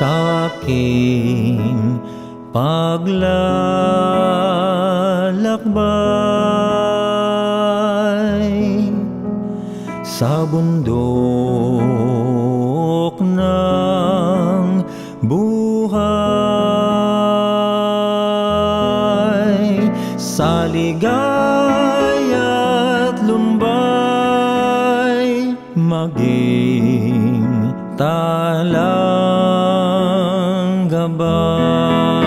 sa'king paglalakbay sa bundok ng buhay. Sa ligay at lumbay maging Samantalang gabay.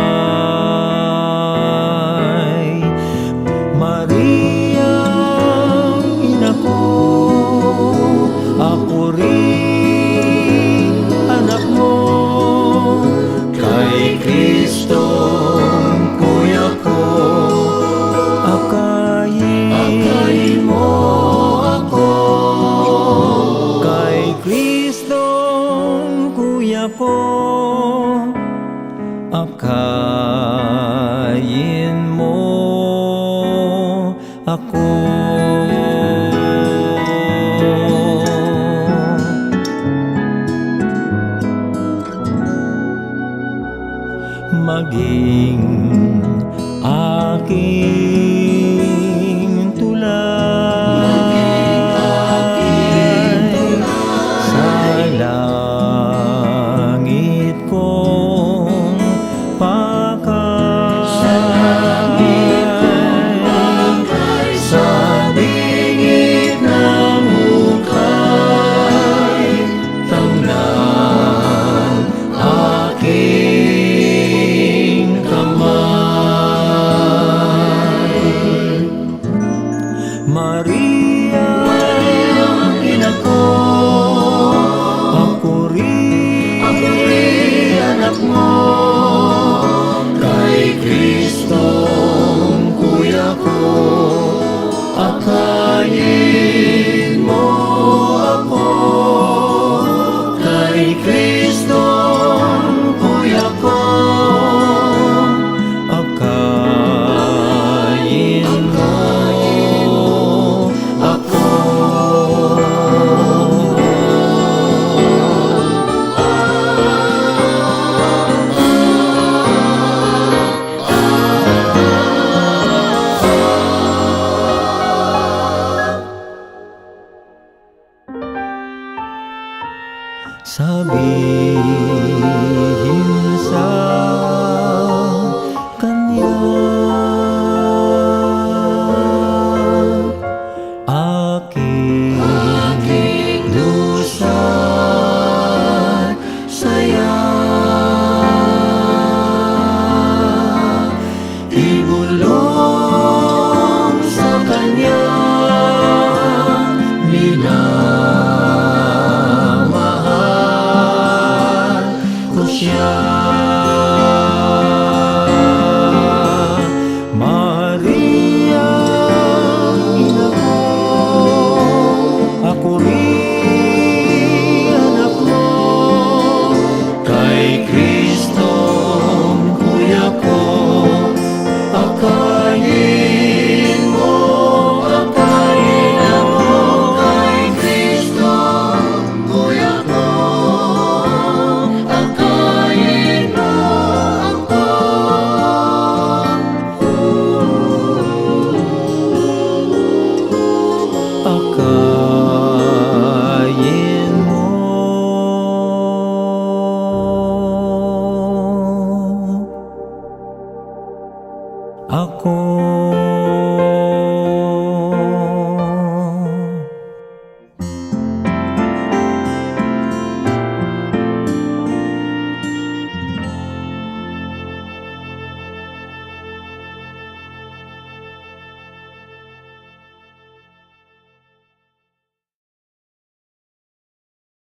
akayin mo ako. sabihin sa love. ako